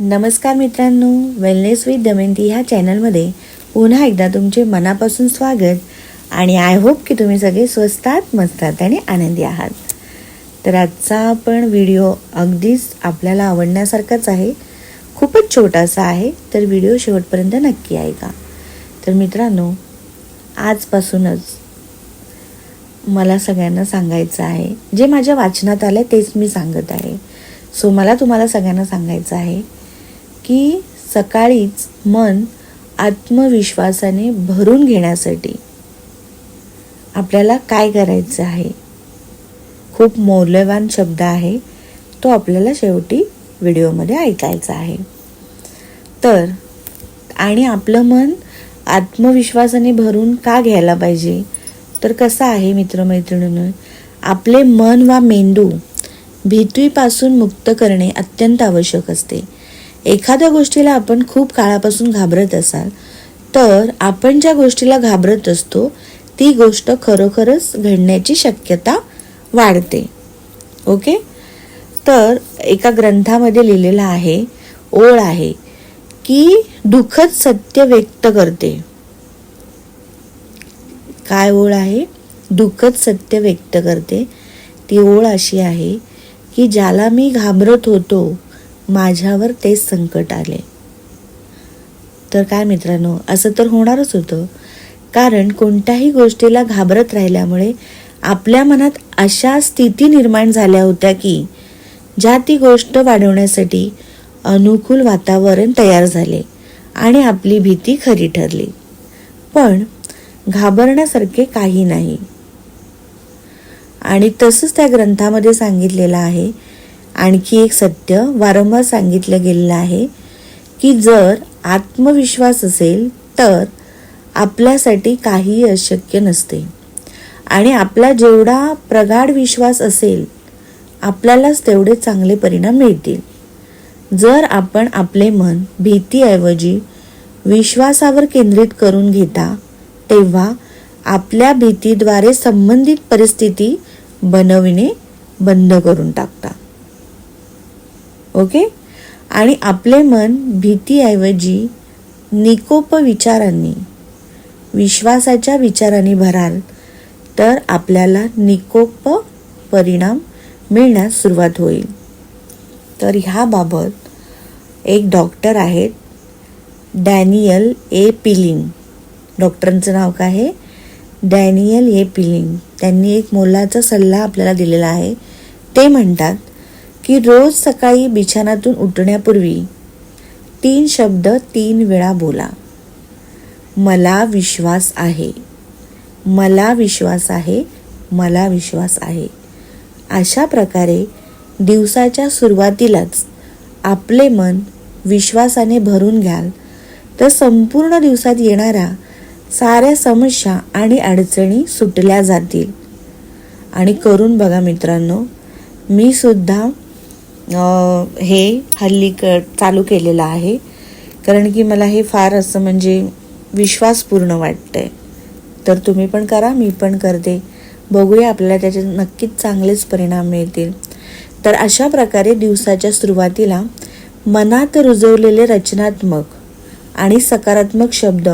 नमस्कार मित्रांनो wellness with Damayanti ह्या चॅनलमध्ये पुन्हा एकदा तुमचे मनापासून स्वागत आणि आय होप की तुम्ही सगळे स्वस्तात मस्तात आणि आनंदी आहात. तर आजचा आपण व्हिडिओ अगदीच आपल्याला आवडण्यासारखाच आहे. खूपच छोटासा आहे तर व्हिडिओ शेवटपर्यंत नक्की ऐका. तर मित्रांनो आजपासूनच मला सगळ्यांना सांगायचं आहे. जे माझ्या वाचनात आलं तेच मी सांगत आहे. सो मला तुम्हाला सगळ्यांना सांगायचं आहे. की सकाळीच मन आत्मविश्वासाने भरून घेण्यासाठी आपल्याला काय करायचं आहे? खूप मौल्यवान शब्द आहे. तो आपल्याला शेवटी व्हिडिओमध्ये ऐकायचा आहे. तर आणि आपलं मन आत्मविश्वासाने भरून का घ्यायला पाहिजे? तर कसं आहे मित्रमैत्रिणींनो? आपले मन वा मेंदू भीतीपासून मुक्त करणे अत्यंत आवश्यक असते. एखाद्या गोष्टीला आपण खूप काळापासून घाबरत असाल तर आपण ज्या गोष्टीला घाबरत असतो ती गोष्ट खरोखरच घडण्याची शक्यता वाढते. ओके? तर एका ग्रंथामध्ये लिहिलेलं आहे ओळ आहे की दुःखद सत्य व्यक्त करते. काय ओळ आहे? दुःखद सत्य व्यक्त करते. ती ओळ अशी आहे की ज्याला मी घाबरत होतो माझ्यावर तेच संकट आले. तर काय मित्रांनो असं तर होणारच होतं. कारण कोणत्याही गोष्टीला घाबरत राहिल्यामुळे आपल्या मनात अशा स्थिती निर्माण झाल्या होत्या की ज्या ती गोष्ट वाढवण्यासाठी अनुकूल वातावरण तयार झाले आणि आपली भीती खरी ठरली. पण घाबरण्यासारखे काही नाही. आणि तसंच त्या ग्रंथामध्ये सांगितलेलं आहे आणखी एक सत्य वारंवार सांगितलं गेलेलं आहे की जर आत्मविश्वास असेल तर आपल्यासाठी काही अशक्य नसते. आणि आपला जेवढा प्रगाढ विश्वास असेल आपल्यालाच तेवढे चांगले परिणाम मिळतील. जर आपण आपले मन भीतीऐवजी विश्वासावर केंद्रित करून घेता तेव्हा आपल्या भीतीद्वारे संबंधित परिस्थिती बनविणे बंद करून टाकता. ओके? आणि आपले मन भीतीऐवजी निकोप विचारांनी विश्वासाच्या विचारांनी भराल तर आपल्याला निकोप परिणाम मिळण्यास सुरुवात होईल. तर ह्याबाबत एक डॉक्टर आहेत डॅनियल ए पिलिंग. डॉक्टरांचं नाव काय आहे? Daniel A Pilling. त्यांनी एक मोलाचा सल्ला आपल्याला दिलेला आहे. ते म्हणतात की रोज सकाळी बिछानातून उठण्यापूर्वी तीन शब्द तीन वेळा बोला. मला विश्वास आहे. मला विश्वास आहे. मला विश्वास आहे. अशा प्रकारे दिवसाच्या सुरुवातीलाच आपले मन विश्वासाने भरून घ्याल तर संपूर्ण दिवसात येणाऱ्या साऱ्या समस्या आणि अडचणी सुटल्या जातील. आणि करून बघा मित्रांनो मी सुद्धा हे हल्ली क चालू केलेलं आहे. कारण की मला हे फार असं म्हणजे विश्वासपूर्ण वाटतंय. तर तुम्ही पण करा मी पण करते. बघूया आपल्याला त्याचे नक्कीच चांगलेच परिणाम मिळतील. तर अशा प्रकारे दिवसाच्या सुरुवातीला मनात रुजवलेले रचनात्मक आणि सकारात्मक शब्द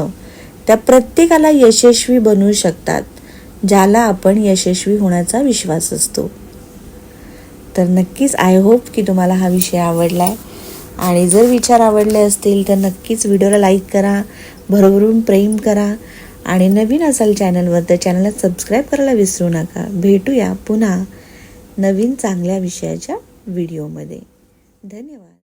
त्या प्रत्येकाला यशस्वी बनवू शकतात ज्याला आपण यशस्वी होण्याचा विश्वास असतो. तर नक्कीच आय होप की तुम्हाला हा विषय आवडला आहे आणि जर विचार आवडले असतील तर नक्कीच व्हिडिओला लाईक करा भरभरून प्रेम करा. आणि नवीन असाल चॅनलवर तर चॅनलला सबस्क्राईब करायला विसरू नका. भेटूया पुन्हा नवीन चांगल्या विषयाच्या व्हिडिओमध्ये धन्यवाद.